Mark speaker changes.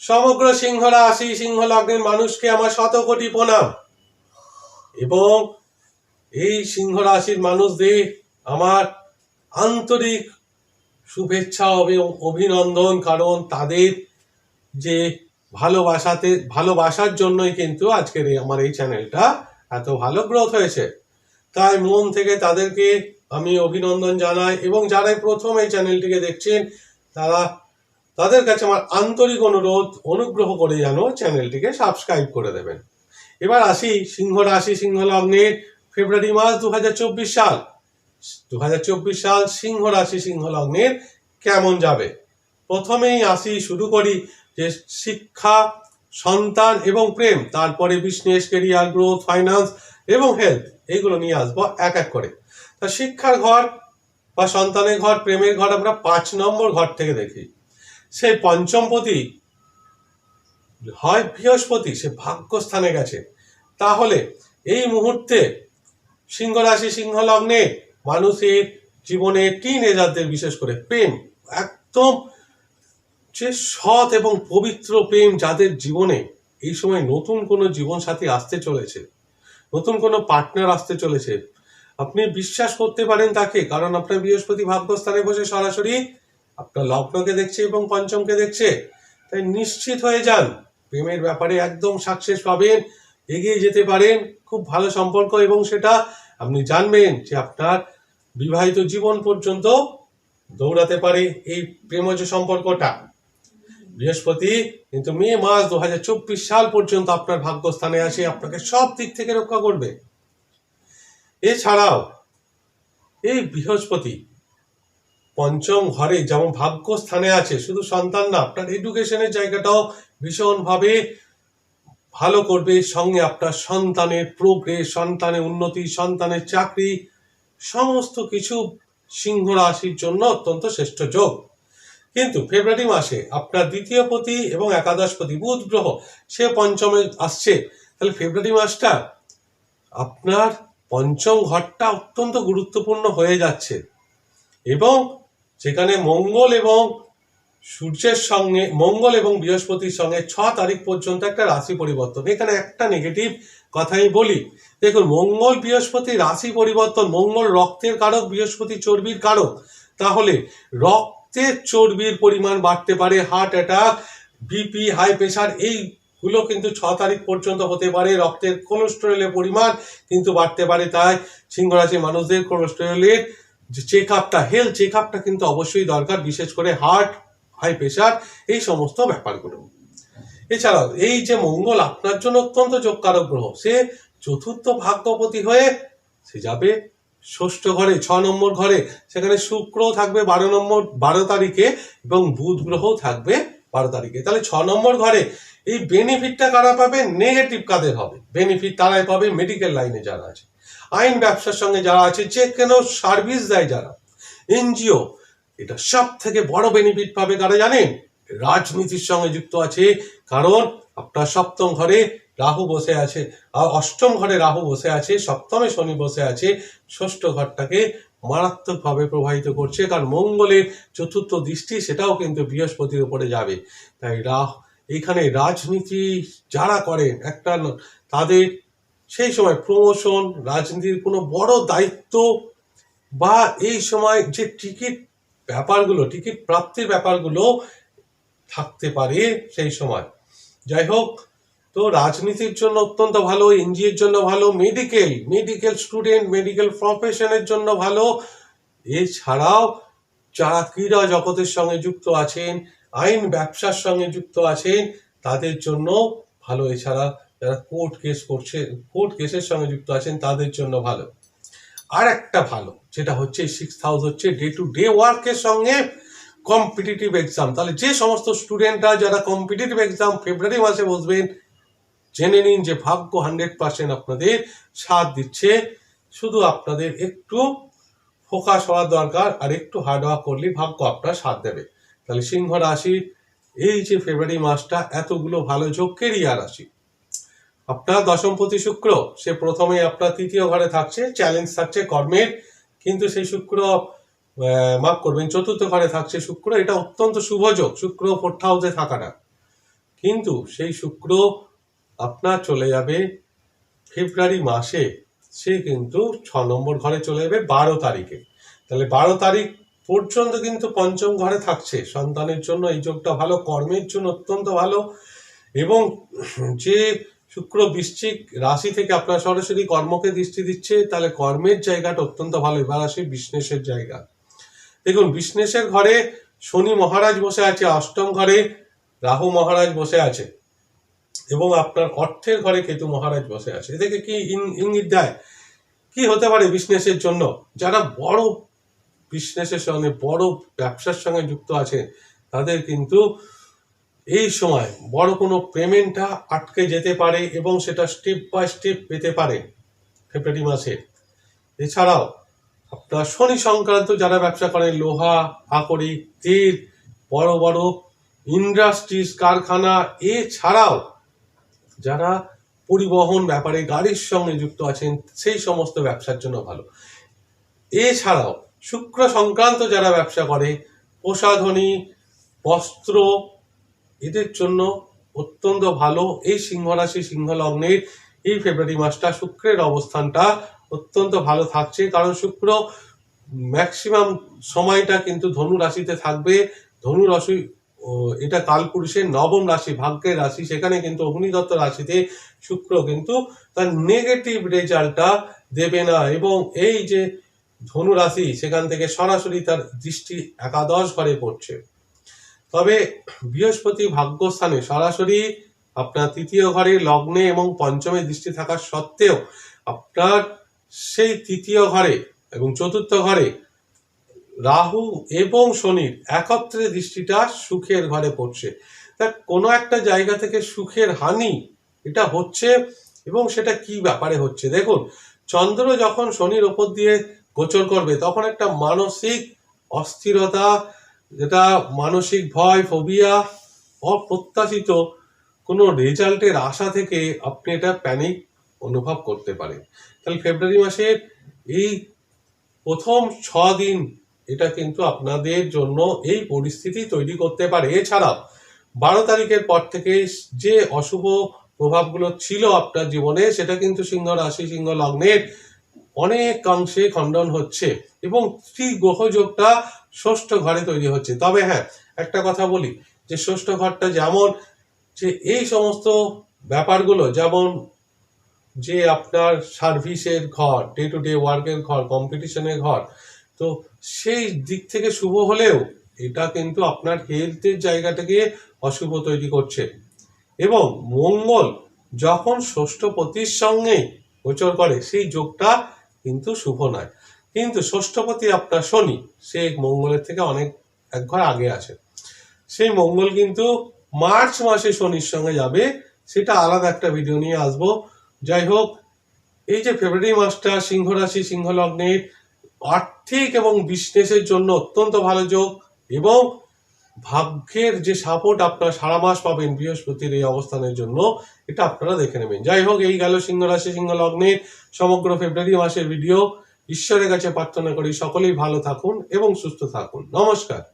Speaker 1: সমগ্র সিংহ রাশি সিংহ লগ্নের মানুষকে আমার শত কোটি প্রণাম। এবং এই সিংহ রাশির মানুষদের আমার আন্তরিক শুভেচ্ছা অভিনন্দন, কারণ তাদের যে ভালোবাসাতে, ভালোবাসার জন্যই কিন্তু আজকের এই আমার এই চ্যানেলটা এত ভালো গ্রোথ হয়েছে। তাই মন থেকে তাদেরকে আমি অভিনন্দন জানাই এবং যারাই প্রথম এই চ্যানেলটিকে দেখছেন, তারা তাদের কাছে আমার আন্তরিক অনুরোধ, অনুগ্রহ করে যেন চ্যানেলটিকে সাবস্ক্রাইব করে দেবেন। এবার আসি সিংহ রাশি, সিংহ লগ্নের ফেব্রুয়ারি মাস দু হাজার চব্বিশ সাল। দু হাজার চব্বিশ সাল সিংহ রাশি, সিংহ লগ্নের কেমন যাবে? প্রথমেই আসি, শুরু করি যে শিক্ষা, সন্তান এবং প্রেম, তারপরে বিজনেস কেরিয়ার গ্রোথ ফাইন্যান্স এবং হেলথ এইগুলো নিয়ে আসব এক এক করে। তা শিক্ষার ঘর বা সন্তানের ঘর, প্রেমের ঘর আমরা পাঁচ নম্বর ঘর থেকে দেখি। সেই পঞ্চমপতি, হয় বৃহস্পতি, সে ভাগ্যস্থানে গেছে। তাহলে এই মুহূর্তে সিংহ রাশি সিংহ লগ্নে মানুষের জীবনে টিন এজারদের বিশেষ করে প্রেম, একদম যে সৎ এবং পবিত্র প্রেম যাদের জীবনে এই সময় নতুন কোনো জীবনসাথী আসতে চলেছে, নতুন কোনো পার্টনার আসতে চলেছে। আপনি বিশ্বাস করতে পারেন তাকে, কারণ আপনার বৃহস্পতি ভাগ্যস্থানে বসে সরাসরি আপনার লগ্নকে দেখছে এবং পঞ্চমকে দেখছে, তাই নিশ্চিত হয়ে যান। প্রেমের ব্যাপারে একদম সাকসেস পাবেন, এগিয়ে যেতে পারেন, খুব ভালো সম্পর্ক এবং সেটা আপনি জানবেন যে আপনার বিবাহিত জীবন পর্যন্ত দৌড়াতে পারে এই প্রেমজ সম্পর্কটা। বৃহস্পতি কিন্তু মে মাস দু হাজার চব্বিশ সাল পর্যন্ত আপনার ভাগ্যস্থানে আসে, আপনাকে সব দিক থেকে রক্ষা করবে। এছাড়াও, এই বৃহস্পতি পঞ্চম ঘরে যেমন ভাগ্যস্থানে আছে, শুধু সন্তান না, আপনার এডুকেশনের জায়গাটাও ভীষণভাবে ভালো করবে। সঙ্গে আপনার সন্তানের প্রোগ্রেস সন্তানের উন্নতি, সন্তানের চাকরি, সমস্ত কিছু সিংহ রাশির জন্য অত্যন্ত শ্রেষ্ঠ যোগ। কিন্তু ফেব্রুয়ারি মাসে আপনার দ্বিতীয় পতি এবং একাদশ পতি, বুধ গ্রহ, সে পঞ্চমে আসছে। তাহলে ফেব্রুয়ারি মাসটা আপনার পঞ্চম ঘরটা অত্যন্ত গুরুত্বপূর্ণ হয়ে যাচ্ছে। এবং সেখানে মঙ্গল এবং সূর্যের সঙ্গে, মঙ্গল এবং বৃহস্পতির সঙ্গে ছ তারিখ পর্যন্ত একটা রাশি পরিবর্তন। এখানে একটা নেগেটিভ কথাই বলি। দেখুন, মঙ্গল বৃহস্পতি রাশি পরিবর্তন, মঙ্গল রক্তের কারক, বৃহস্পতি চর্বির কারক। তাহলে রক্তের চর্বির পরিমাণ বাড়তে পারে heart attack BP high pressure এইগুলো কিন্তু ছ তারিখ পর্যন্ত হতে পারে। রক্তের কোলেস্টেরলের পরিমাণ কিন্তু বাড়তে পারে। তাই সিংহ রাশির মানুষদের কোলেস্টেরলের যে চেক আপটা হেলথ চেক আপটা কিন্তু অবশ্যই দরকার, বিশেষ করে হার্ট হাই প্রেশার এই সমস্ত ব্যাপারগুলো। এছাড়াও, এই যে মঙ্গল আপনার জন্য অত্যন্ত যোগকারক গ্রহ, সে চতুর্থ ভাগ্যপতি হয়ে সে যাবে ষষ্ঠ ঘরে, ছ নম্বর ঘরে। সেখানে শুক্র থাকবে বারো নম্বর, বারো তারিখে এবং বুধ গ্রহ থাকবে বারো তারিখে। তাহলে ছ নম্বর ঘরে, এই বেনিফিটটা কারা পাবে? নেগেটিভ কাদের হবে? বেনিফিট তারাই পাবে মেডিকেল লাইনে যারা আছে। আইন ব্যবসার সঙ্গে যারা আছে, যে কোনো সার্ভিস দেয় যারা? এনজিও, এটা সব থেকে বড় বেনিফিট পাবে কারা জানেন? রাজনীতির সঙ্গে যুক্ত আছে, কারণ আপনার সপ্তম ঘরে রাহু বসে আছে, আর অষ্টম ঘরে রাহু বসে আছে, সপ্তমে শনি বসে আছে, ষষ্ঠ ঘরটাকে মারাত্মকভাবে প্রভাবিত করছে, কারণ মঙ্গলের চতুর্থ দৃষ্টি সেটাও কিন্তু বৃহস্পতির উপরে যাবে। তাই রাহ, এখানে রাজনীতি যারা করেন, একটা তাদের সেই সময় প্রমোশন রাজনীতির কোনো বড় দায়িত্ব বা এই সময় যে টিকিট ব্যাপারগুলো টিকিট প্রাপ্তির ব্যাপারগুলো থাকতে পারে সেই সময়। যাই হোক, তো রাজনীতির জন্য অত্যন্ত ভালো, এনজিওর জন্য ভালো মেডিকেল মেডিকেল স্টুডেন্ট মেডিকেল প্রফেশনের জন্য ভালো। এছাড়াও যারা ক্রীড়া জগতের সঙ্গে যুক্ত আছেন, আইন ব্যবসার সঙ্গে যুক্ত আছেন, তাদের জন্য ভালো। এছাড়া যারা কোর্ট কেস করছে, কোর্ট কেসের সঙ্গে যুক্ত আছেন, তাদের জন্য ভালো। আর একটা ভালো, যেটা হচ্ছে সিক্স হাউস হচ্ছে ডে টু ডে ওয়ার্কের সঙ্গে কম্পিটিটিভ এক্সাম তাহলে যে সমস্ত স্টুডেন্টরা যারা কম্পিটিটিভ এক্সাম ফেব্রুয়ারি মাসে বসবেন, জেনে নিন যে ভাগ্য হান্ড্রেড পার্সেন্ট আপনাদের সাথ দিচ্ছে। শুধু আপনাদের একটু ফোকাস হওয়ার দরকার আর একটু হার্ড ওয়ার্ক করলেই ভাগ্য আপনার সাথ দেবে। তাহলে সিংহ রাশি এই যে ফেব্রুয়ারি মাসটা, এতগুলো ভালো যোগ কেরিয়ার রাশি। আপনার দশমপতি শুক্র, সে প্রথমে আপনার তৃতীয় ঘরে থাকছে চ্যালেঞ্জ থাকছে কর্মের, কিন্তু সেই শুক্র মাফ করবেন, চতুর্থ ঘরে থাকছে শুক্র, এটা অত্যন্ত শুভ যোগ, শুক্র ফোর্থ হাউসে থাকাটা কিন্তু সেই শুক্র আপনার চলে যাবে ফেব্রুয়ারি মাসে, সে কিন্তু ছ নম্বর ঘরে চলে যাবে বারো তারিখে। তাহলে বারো তারিখ পর্যন্ত কিন্তু পঞ্চম ঘরে থাকছে, সন্তানের জন্য এই যোগটা ভালো, কর্মের জন্য অত্যন্ত ভালো, এবং যে শুক্র বৃশ্চিক রাশি থেকে আপনার সরাসরি কর্মকে দৃষ্টি দিচ্ছে, তাহলে কর্মের জায়গাটা অত্যন্ত ভালো। এবার আসে বিজনেসের জায়গা। দেখুন বিজনেসের ঘরে শনি মহারাজ বসে আছে, অষ্টম ঘরে রাহু মহারাজ বসে আছে, এবং আপনার অর্থের ঘরে কেতু মহারাজ বসে আছে। এ থেকে কি ইঙ্গিত দেয়? কি হতে পারে বিজনেসের জন্য? যারা বড় বিজনেসের সঙ্গে, বড় ব্যবসার সঙ্গে যুক্ত আছে, তাদের কিন্তু এই সময় বড় কোনো পেমেন্টটা আটকে যেতে পারে এবং সেটা স্টেপ বাই স্টেপ পেতে পারে ফেব্রুয়ারি মাসে। এছাড়াও, আপনার শনি সংক্রান্ত যারা ব্যবসা করেন, লোহা আকরিক তেল, বড় বড় ইন্ডাস্ট্রিজ কারখানা, এছাড়াও যারা পরিবহন ব্যাপারে গাড়ির সঙ্গে যুক্ত আছেন, সেই সমস্ত ব্যবসার জন্য ভালো। এছাড়াও, শুক্র সংক্রান্ত যারা ব্যবসা করে প্রসাধনী বস্ত্র এদের জন্য অত্যন্ত ভালো। এই সিংহ রাশি সিংহ লগ্নের এই ফেব্রুয়ারি মাসটা শুক্রের অবস্থানটা অত্যন্ত ভালো থাকছে। কারণ শুক্র ম্যাক্সিমাম সময়টা কিন্তু ধনু রাশিতে থাকবে। ধনু রাশি এটা কালপুরুষের নবম রাশি, ভাগ্যের রাশি। সেখানে কিন্তু অগ্নিদত্ত রাশিতে শুক্র কিন্তু তার নেগেটিভ রেজাল্টটা দেবে না। এবং এই যে ধনু রাশি, সেখান থেকে সরাসরি তার দৃষ্টি একাদশ ঘরে পড়ছে। তবে বৃহস্পতি ভাগ্যস্থানে সরাসরি আপনার তৃতীয় ঘরে লগ্নে এবং পঞ্চমে দৃষ্টি থাকা সত্ত্বেও আপনার সেই তৃতীয় ঘরে এবং চতুর্থ ঘরে রাহু এবং শনির একত্রে দৃষ্টিটা সুখের ঘরে পড়ছে। তা কোনো একটা জায়গা থেকে সুখের হানি এটা হচ্ছে এবং সেটা কি ব্যাপারে হচ্ছে? দেখুন, চন্দ্র যখন শনির ওপর দিয়ে গোচর করবে, তখন একটা মানসিক অস্থিরতা যেটা মানসিক ভয় ফোবিয়া অপ্রত্যাশিত কোনো রেজাল্টের আশা থেকে আপনি এটা প্যানিক অনুভব করতে পারেন। তাহলে ফেব্রুয়ারি মাসের এই প্রথম ছ দিন এটা কিন্তু আপনাদের জন্য এই পরিস্থিতি তৈরি করতে পারে। এছাড়াও বারো তারিখের পর থেকে যে অশুভ প্রভাবগুলো ছিল আপনার জীবনে, সেটা কিন্তু সিংহ রাশি, সিংহ লগ্নের অনেকাংশে খণ্ডন হচ্ছে এবং ত্রি গ্রহযোগটা ষষ্ঠ ঘরে তৈরি হচ্ছে। তবে হ্যাঁ একটা কথা বলি যে ষষ্ঠ ঘরটা যেমন যে এই সমস্ত ব্যাপারগুলো, যেমন যে আপনার সার্ভিসের ঘর ডে টু ডে ওয়ার্কের ঘর কম্পিটিশনের ঘর, তো সেই দিক থেকে শুভ হলেও এটা কিন্তু আপনার হেলথের জায়গাটাকে অশুভ তৈরি করছে। এবং মঙ্গল যখন ষষ্ঠপতির সঙ্গে গোচর করে, সেই যোগটা কিন্তু শুভ নয়। কিন্তু ষষ্ঠপতি আপনার শনি, সে মঙ্গলের থেকে অনেক এক ঘর আগে আছে। সেই মঙ্গল কিন্তু মার্চ মাসে শনির সঙ্গে যাবে, সেটা আলাদা একটা ভিডিও নিয়ে আসব। যাই হোক, এই যে ফেব্রুয়ারি মাসটা, সিংহ রাশি, সিংহ লগ্নের আর্থিক এবং বিজনেসের জন্য অত্যন্ত ভালো যোগ এবং ভাগ্যের যে সাপোর্ট আপনারা সারা মাস পাবেন বৃহস্পতির এই অবস্থানের জন্য, এটা আপনারা দেখে নেবেন। যাই হোক, এই গেল সিংহ রাশি সিংহ লগ্নের সমগ্র ফেব্রুয়ারি মাসের ভিডিও ঈশ্বরের কাছে প্রার্থনা করি সকলেই ভালো থাকুন এবং সুস্থ থাকুন। নমস্কার।